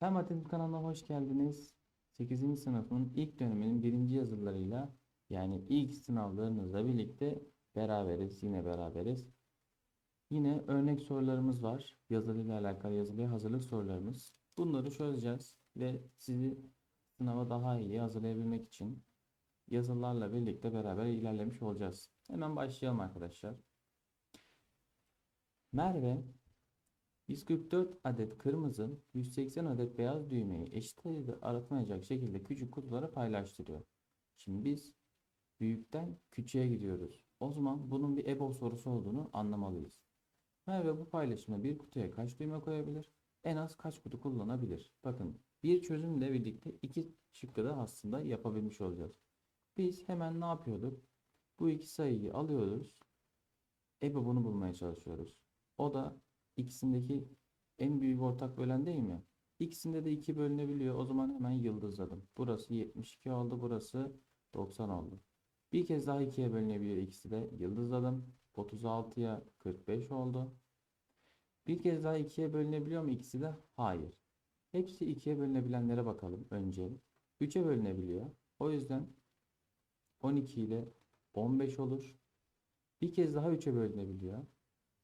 Fen Matematik kanalına hoş geldiniz. 8. sınıfın ilk döneminin birinci yazılarıyla yani ilk sınavlarınızla birlikte beraberiz. Yine beraberiz. Yine örnek sorularımız var. Yazılıyla alakalı yazılıya hazırlık sorularımız. Bunları çözeceğiz ve sizi sınava daha iyi hazırlayabilmek için yazılarla birlikte beraber ilerlemiş olacağız. Hemen başlayalım arkadaşlar. Merve 144 adet kırmızı, 180 adet beyaz düğmeyi eşit sayıda aratmayacak şekilde küçük kutulara paylaştırıyor. Şimdi biz büyükten küçüğe gidiyoruz. O zaman bunun bir EBOB sorusu olduğunu anlamalıyız. Merve bu paylaşımda bir kutuya kaç düğme koyabilir? En az kaç kutu kullanabilir? Bakın bir çözümle birlikte iki şıkkı da aslında yapabilmiş olacağız. Biz hemen ne yapıyorduk? Bu iki sayıyı alıyoruz. EBOB'unu bulmaya çalışıyoruz. O da ikisindeki en büyük ortak bölen değil mi? İkisinde de 2 bölünebiliyor. O zaman hemen yıldızladım. Burası 72 oldu. Burası 90 oldu. Bir kez daha 2'ye bölünebiliyor ikisi de. Yıldızladım. 36'ya 45 oldu. Bir kez daha 2'ye bölünebiliyor mu ikisi de? Hayır. Hepsi 2'ye bölünebilenlere bakalım önce. 3'e bölünebiliyor. O yüzden 12 ile 15 olur. Bir kez daha 3'e bölünebiliyor.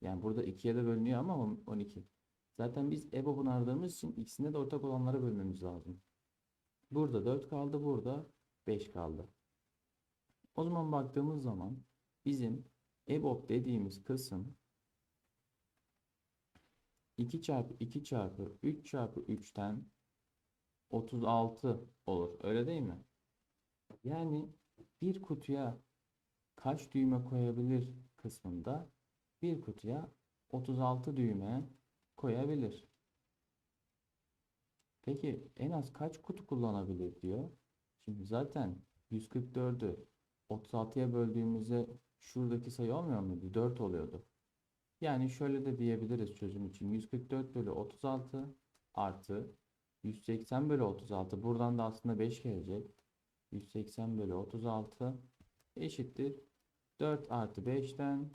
Yani burada 2'ye de bölünüyor ama 12. Zaten biz EBOB'unu aradığımız için ikisinde de ortak olanlara bölmemiz lazım. Burada 4 kaldı, burada 5 kaldı. O zaman baktığımız zaman bizim EBOB dediğimiz kısım 2 çarpı 2 çarpı 3 çarpı 3'ten 36 olur. Öyle değil mi? Yani bir kutuya kaç düğme koyabilir kısmında bir kutuya 36 düğme koyabilir. Peki en az kaç kutu kullanabilir diyor. Şimdi zaten 144'ü 36'ya böldüğümüzde şuradaki sayı olmuyor muydu? 4 oluyordu. Yani şöyle de diyebiliriz çözüm için. 144 bölü 36 artı 180 bölü 36. Buradan da aslında 5 gelecek. 180 bölü 36 eşittir. 4 artı 5'ten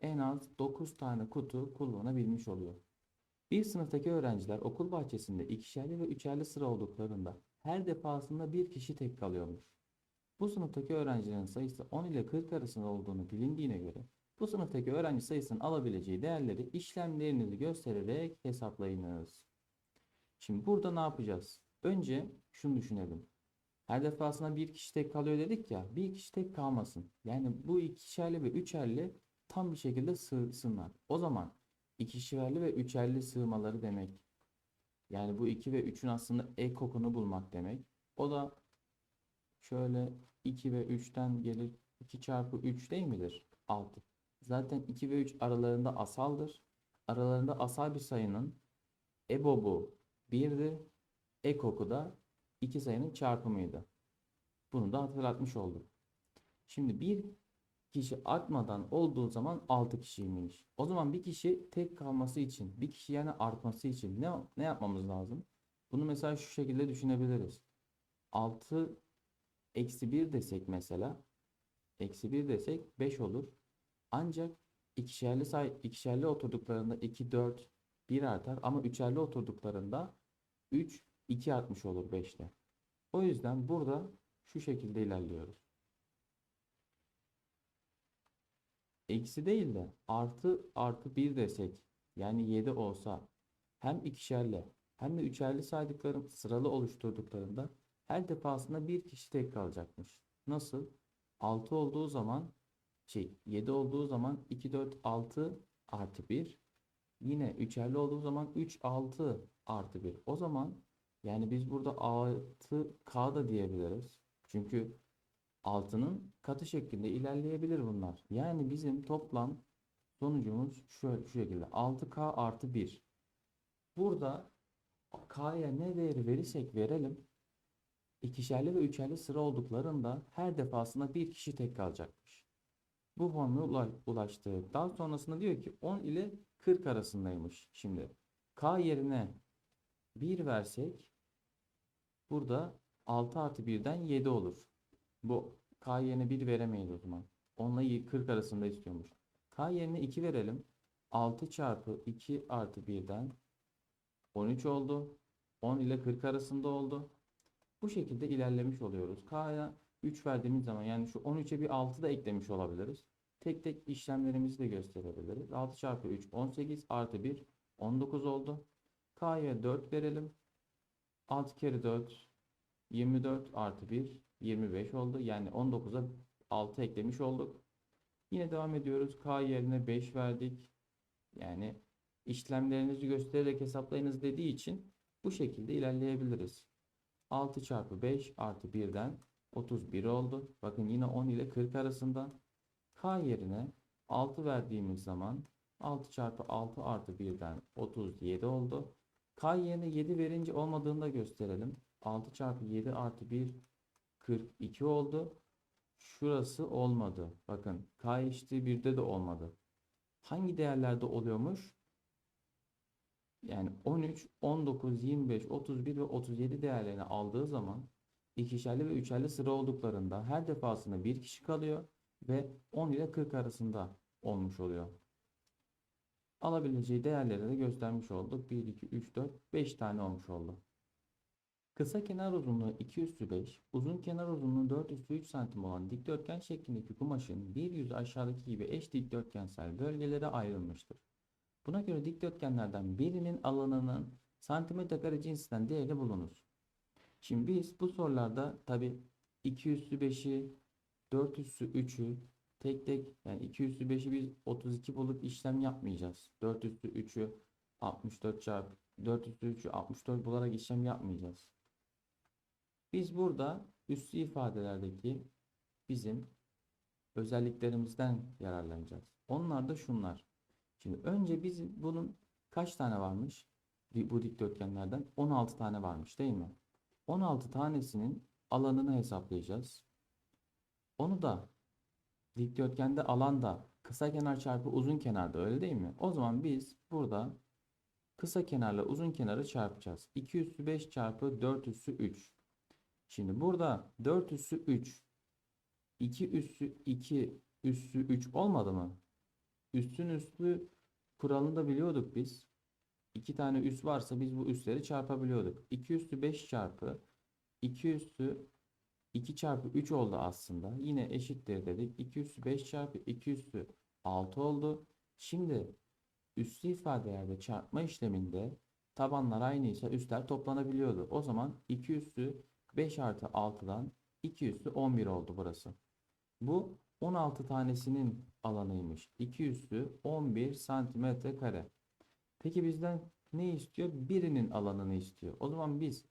en az 9 tane kutu kullanabilmiş oluyor. Bir sınıftaki öğrenciler okul bahçesinde ikişerli ve üçerli sıra olduklarında her defasında bir kişi tek kalıyormuş. Bu sınıftaki öğrencilerin sayısı 10 ile 40 arasında olduğunu bilindiğine göre bu sınıftaki öğrenci sayısının alabileceği değerleri işlemlerinizi göstererek hesaplayınız. Şimdi burada ne yapacağız? Önce şunu düşünelim. Her defasında bir kişi tek kalıyor dedik ya. Bir kişi tek kalmasın. Yani bu ikişerli ve üçerli tam bir şekilde sığsınlar. O zaman ikişerli ve üçerli sığmaları demek. Yani bu 2 ve 3'ün aslında ek kokunu bulmak demek. O da şöyle 2 ve 3'ten gelir 2 çarpı 3 değil midir? 6. Zaten 2 ve 3 aralarında asaldır. Aralarında asal bir sayının ebobu 1'di. Ekoku da iki sayının çarpımıydı. Bunu da hatırlatmış olduk. Şimdi bir kişi artmadan olduğu zaman 6 kişiymiş. O zaman bir kişi tek kalması için, bir kişi yani artması için ne, ne yapmamız lazım? Bunu mesela şu şekilde düşünebiliriz. 6 eksi 1 desek mesela, eksi 1 desek 5 olur. Ancak ikişerli say ikişerli oturduklarında 2, 4, 1 artar ama üçerli oturduklarında 3, 2 artmış olur 5'te. O yüzden burada şu şekilde ilerliyoruz. Eksi değil de artı artı 1 desek yani 7 olsa hem ikişerli hem de üçerli saydıklarım sıralı oluşturduklarında her defasında bir kişi tek kalacakmış. Nasıl? 6 olduğu zaman şey 7 olduğu zaman 2 4 6 artı 1 yine üçerli olduğu zaman 3 6 artı 1. O zaman yani biz burada 6K da diyebiliriz. Çünkü 6'nın katı şeklinde ilerleyebilir bunlar. Yani bizim toplam sonucumuz şu, şu şekilde 6K artı 1. Burada K'ya ne değeri verirsek verelim ikişerli ve üçerli sıra olduklarında her defasında bir kişi tek kalacakmış. Bu formüle ulaştı. Daha sonrasında diyor ki 10 ile 40 arasındaymış. Şimdi K yerine 1 versek burada 6 artı 1'den 7 olur. Bu K yerine 1 veremeyiz o zaman. 10 ile 40 arasında istiyormuş. K yerine 2 verelim. 6 çarpı 2 artı 1'den 13 oldu. 10 ile 40 arasında oldu. Bu şekilde ilerlemiş oluyoruz. K'ya 3 verdiğimiz zaman yani şu 13'e bir 6 da eklemiş olabiliriz. Tek tek işlemlerimizi de gösterebiliriz. 6 çarpı 3 18 artı 1 19 oldu. K'ya 4 verelim. 6 kere 4 24 artı 1 25 oldu. Yani 19'a 6 eklemiş olduk. Yine devam ediyoruz. K yerine 5 verdik. Yani işlemlerinizi göstererek hesaplayınız dediği için bu şekilde ilerleyebiliriz. 6 çarpı 5 artı 1'den 31 oldu. Bakın yine 10 ile 40 arasında. K yerine 6 verdiğimiz zaman 6 çarpı 6 artı 1'den 37 oldu. K yerine 7 verince olmadığını da gösterelim. 6 çarpı 7 artı 1 42 oldu. Şurası olmadı. Bakın K eşittir 1'de de olmadı. Hangi değerlerde oluyormuş? Yani 13, 19, 25, 31 ve 37 değerlerini aldığı zaman ikişerli ve üçerli sıra olduklarında her defasında bir kişi kalıyor ve 10 ile 40 arasında olmuş oluyor. Alabileceği değerleri de göstermiş olduk. 1, 2, 3, 4, 5 tane olmuş oldu. Kısa kenar uzunluğu 2 üssü 5, uzun kenar uzunluğu 4 üssü 3 santim olan dikdörtgen şeklindeki kumaşın bir yüzü aşağıdaki gibi eş dikdörtgensel bölgelere ayrılmıştır. Buna göre dikdörtgenlerden birinin alanının santimetre kare cinsinden değeri bulunur. Şimdi biz bu sorularda tabi 2 üssü 5'i, 4 üssü 3'ü tek tek yani 2 üssü 5'i biz 32 bulup işlem yapmayacağız. 4 üssü 3'ü 64 çarpı 4 üssü 3'ü 64 bularak işlem yapmayacağız. Biz burada üslü ifadelerdeki bizim özelliklerimizden yararlanacağız. Onlar da şunlar. Şimdi önce biz bunun kaç tane varmış? Bu dikdörtgenlerden 16 tane varmış değil mi? 16 tanesinin alanını hesaplayacağız. Onu da dikdörtgende alan da kısa kenar çarpı uzun kenarda öyle değil mi? O zaman biz burada kısa kenarla uzun kenarı çarpacağız. 2 üssü 5 çarpı 4 üssü 3. Şimdi burada 4 üssü 3 2 üssü 2 üssü 3 olmadı mı? Üstün üslü kuralını da biliyorduk biz. 2 tane üs varsa biz bu üsleri çarpabiliyorduk. 2 üssü 5 çarpı 2 üssü 2 çarpı 3 oldu aslında. Yine eşittir dedik. 2 üssü 5 çarpı 2 üssü 6 oldu. Şimdi üslü ifadelerde çarpma işleminde tabanlar aynıysa üstler toplanabiliyordu. O zaman 2 üssü 5 artı 6'dan 2 üssü 11 oldu burası. Bu 16 tanesinin alanıymış. 2 üssü 11 santimetre kare. Peki bizden ne istiyor? Birinin alanını istiyor. O zaman biz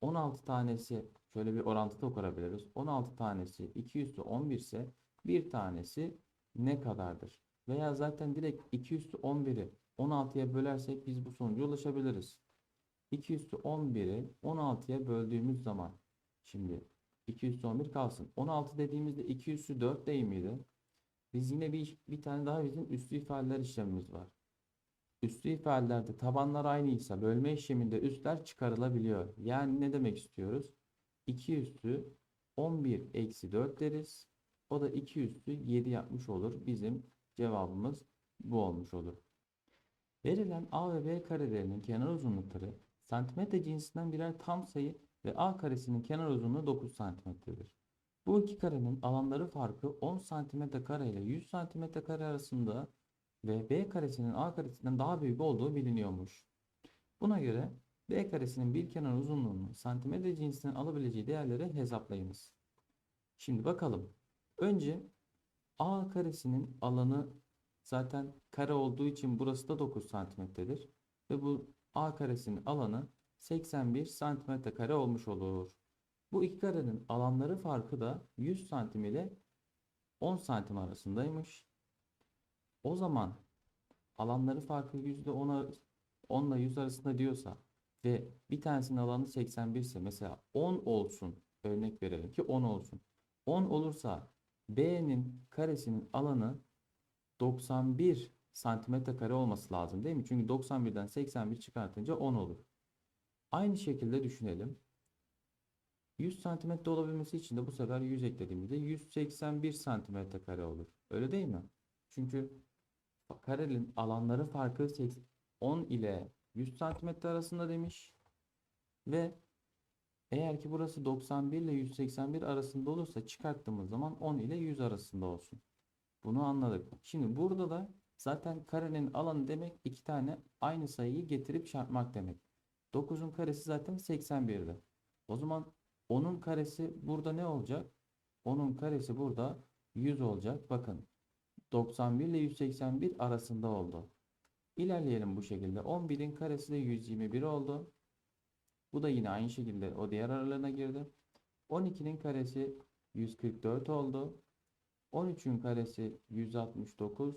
16 tanesi şöyle bir orantıda kurabiliriz. 16 tanesi 2 üssü 11 ise bir tanesi ne kadardır? Veya zaten direkt 2 üssü 11'i 16'ya bölersek biz bu sonuca ulaşabiliriz. 2 üstü 11'i 16'ya böldüğümüz zaman şimdi 2 üstü 11 kalsın. 16 dediğimizde 2 üstü 4 değil miydi? Biz yine bir, bir tane daha bizim üslü ifadeler işlemimiz var. Üslü ifadelerde tabanlar aynıysa bölme işleminde üstler çıkarılabiliyor. Yani ne demek istiyoruz? 2 üstü 11 eksi 4 deriz. O da 2 üstü 7 yapmış olur. Bizim cevabımız bu olmuş olur. Verilen A ve B karelerinin kenar uzunlukları santimetre cinsinden birer tam sayı ve A karesinin kenar uzunluğu 9 santimetredir. Bu iki karenin alanları farkı 10 santimetre kare ile 100 santimetre kare arasında ve B karesinin A karesinden daha büyük olduğu biliniyormuş. Buna göre B karesinin bir kenar uzunluğunu santimetre cinsinden alabileceği değerleri hesaplayınız. Şimdi bakalım. Önce A karesinin alanı zaten kare olduğu için burası da 9 santimetredir. Ve bu A karesinin alanı 81 santimetre kare olmuş olur. Bu iki karenin alanları farkı da 100 santim ile 10 santim arasındaymış. O zaman alanları farkı %10 10 ile 100 arasında diyorsa ve bir tanesinin alanı 81 ise mesela 10 olsun örnek verelim ki 10 olsun. 10 olursa B'nin karesinin alanı 91 santimetre kare olması lazım değil mi? Çünkü 91'den 81 çıkartınca 10 olur. Aynı şekilde düşünelim. 100 santimetre olabilmesi için de bu sefer 100 eklediğimizde 181 santimetre kare olur. Öyle değil mi? Çünkü karenin alanları farkı 10 ile 100 santimetre arasında demiş. Ve eğer ki burası 91 ile 181 arasında olursa çıkarttığımız zaman 10 ile 100 arasında olsun. Bunu anladık. Şimdi burada da zaten karenin alanı demek iki tane aynı sayıyı getirip çarpmak demek. 9'un karesi zaten 81'di. O zaman 10'un karesi burada ne olacak? 10'un karesi burada 100 olacak. Bakın 91 ile 181 arasında oldu. İlerleyelim bu şekilde. 11'in karesi de 121 oldu. Bu da yine aynı şekilde o diğer aralarına girdi. 12'nin karesi 144 oldu. 13'ün karesi 169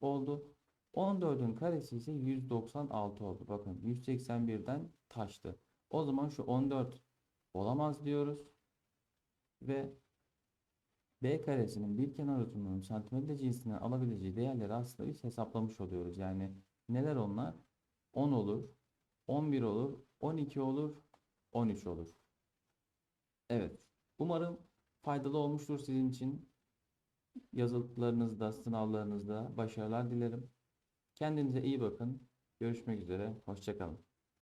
oldu. 14'ün karesi ise 196 oldu. Bakın 181'den taştı. O zaman şu 14 olamaz diyoruz. Ve B karesinin bir kenar uzunluğunun santimetre cinsinden alabileceği değerleri aslında biz hesaplamış oluyoruz. Yani neler onlar? 10 olur, 11 olur, 12 olur, 13 olur. Evet. Umarım faydalı olmuştur sizin için. Yazılılarınızda, sınavlarınızda başarılar dilerim. Kendinize iyi bakın. Görüşmek üzere. Hoşça kalın.